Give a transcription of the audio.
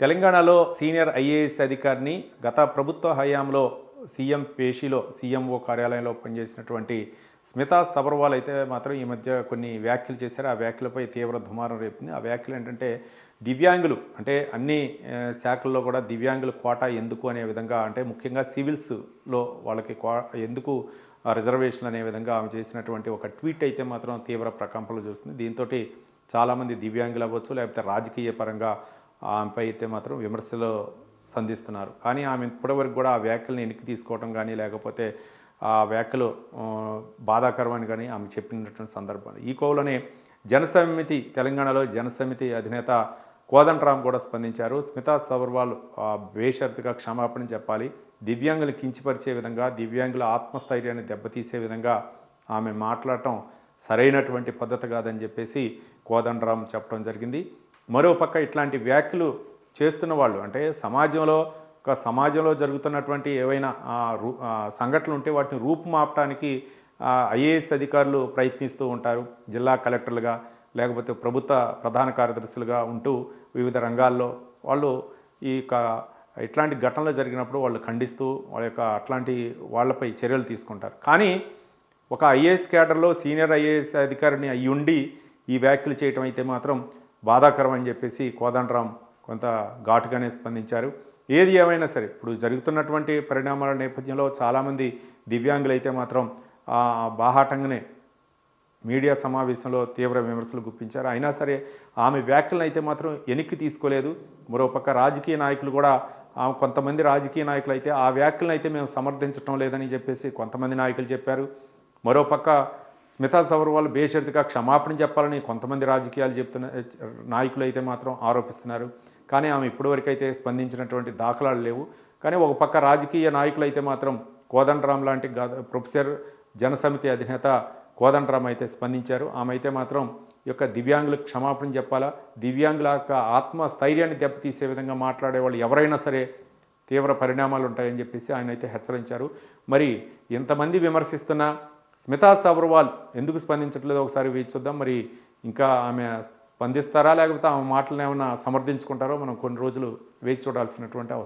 తెలంగాణలో senior IAS అధికారిని గత ప్రభుత్వ హయాంలో సీఎం పేషిలో సీఎంఓ కార్యాలయంలో పనిచేసినటువంటి స్మితా సబర్వాల్ అయితే మాత్రం ఈ మధ్య కొన్ని వ్యాఖ్యలు చేశారు. ఆ వ్యాఖ్యలపై తీవ్ర దుమారం రేపింది. ఆ వ్యాఖ్యలు ఏంటంటే దివ్యాంగులు అంటే అన్ని శాఖల్లో కూడా దివ్యాంగుల కోటా ఎందుకు అనే విధంగా అంటే ముఖ్యంగా సివిల్స్లో వాళ్ళకి కో ఎందుకు రిజర్వేషన్ అనే విధంగా ఆమె చేసినటువంటి ఒక ట్వీట్ అయితే మాత్రం తీవ్ర ప్రకంపనలు చూస్తుంది. దీంతో చాలామంది దివ్యాంగులు అవ్వచ్చు లేకపోతే రాజకీయ పరంగా ఆమెపై అయితే మాత్రం విమర్శలు సంధిస్తున్నారు. కానీ ఆమె ఇప్పటివరకు కూడా ఆ వ్యాఖ్యలను వెనక్కి తీసుకోవటం కానీ లేకపోతే ఆ వ్యాఖ్యలు బాధాకరమని కానీ ఆమె చెప్పినటువంటి సందర్భాలు. ఈ కోవలోనే జనసమితి తెలంగాణలో జనసమితి అధినేత కోదండరామ్ కూడా స్పందించారు. స్మితా సబర్వాల్ బేషరతుగా క్షమాపణ చెప్పాలి. దివ్యాంగులు కించిపరిచే విధంగా దివ్యాంగుల ఆత్మస్థైర్యాన్ని దెబ్బతీసే విధంగా ఆమె మాట్లాడటం సరైనటువంటి పద్ధతి కాదని చెప్పేసి కోదండరామ్ చెప్పడం జరిగింది. మరోపక్క ఇట్లాంటి వ్యాఖ్యలు చేస్తున్న వాళ్ళు అంటే సమాజంలో ఒక సమాజంలో జరుగుతున్నటువంటి ఏవైనా రూ- సంఘటనలు ఉంటే వాటిని రూపుమాపటానికి ఐఏఎస్ అధికారులు ప్రయత్నిస్తూ ఉంటారు. జిల్లా కలెక్టర్లుగా లేకపోతే ప్రభుత్వ ప్రధాన కార్యదర్శులుగా ఉంటూ వివిధ రంగాల్లో వాళ్ళు ఈ యొక్క ఇట్లాంటి ఘటనలు జరిగినప్పుడు వాళ్ళు ఖండిస్తూ వాళ్ళ యొక్క అట్లాంటి వాళ్ళపై చర్యలు తీసుకుంటారు. కానీ ఒక ఐఏఎస్ క్యాడర్లో సీనియర్ ఐఏఎస్ అధికారిని అయ్యుండి ఉండి ఈ వ్యాఖ్యలు చేయటం అయితే మాత్రం బాధాకరం అని చెప్పేసి కోదండరాం కొంత ఘాటుగానే స్పందించారు. ఏది ఏమైనా సరే ఇప్పుడు జరుగుతున్నటువంటి పరిణామాల నేపథ్యంలో చాలామంది దివ్యాంగులు అయితే మాత్రం ఆ బాహాటంగానే మీడియా సమావేశంలో తీవ్ర విమర్శలు గుప్పించారు. అయినా సరే ఆమె వ్యాఖ్యలను అయితే మాత్రం వెనక్కి తీసుకోలేదు. మరోపక్క రాజకీయ నాయకులు కూడా కొంతమంది రాజకీయ నాయకులు అయితే ఆ వ్యాఖ్యలను అయితే మేము సమర్థించడం లేదని చెప్పేసి కొంతమంది నాయకులు చెప్పారు. మరోపక్క స్మితా సబర్వాల్ బేషరతుగా క్షమాపణ చెప్పాలని కొంతమంది రాజకీయాలు చెప్తున్న నాయకులు అయితే మాత్రం ఆరోపిస్తున్నారు. కానీ ఆమె ఇప్పటివరకైతే స్పందించినటువంటి దాఖలాలు లేవు. కానీ ఒక పక్క రాజకీయ నాయకులు అయితే మాత్రం కోదండరామ్ లాంటి గద- ప్రొఫెసర్ జనసమితి అధినేత కోదండరామ్ అయితే స్పందించారు. ఆమె అయితే మాత్రం యొక్క దివ్యాంగులకు క్షమాపణ చెప్పాలా? దివ్యాంగుల యొక్క ఆత్మ స్థైర్యాన్ని దెబ్బతీసే విధంగా మాట్లాడే వాళ్ళు ఎవరైనా సరే తీవ్ర పరిణామాలు ఉంటాయని చెప్పేసి ఆయన అయితే హెచ్చరించారు. మరి ఇంతమంది విమర్శిస్తున్న స్మితా సబర్వాల్ ఎందుకు స్పందించట్లేదు? ఒకసారి వేచి చూద్దాం. మరి ఇంకా ఆమె స్పందిస్తారా? లేకపోతే ఆమె మాటలను ఏమైనా సమర్థించుకుంటారో మనం కొన్ని రోజులు వేచి చూడాల్సినటువంటి అవసరం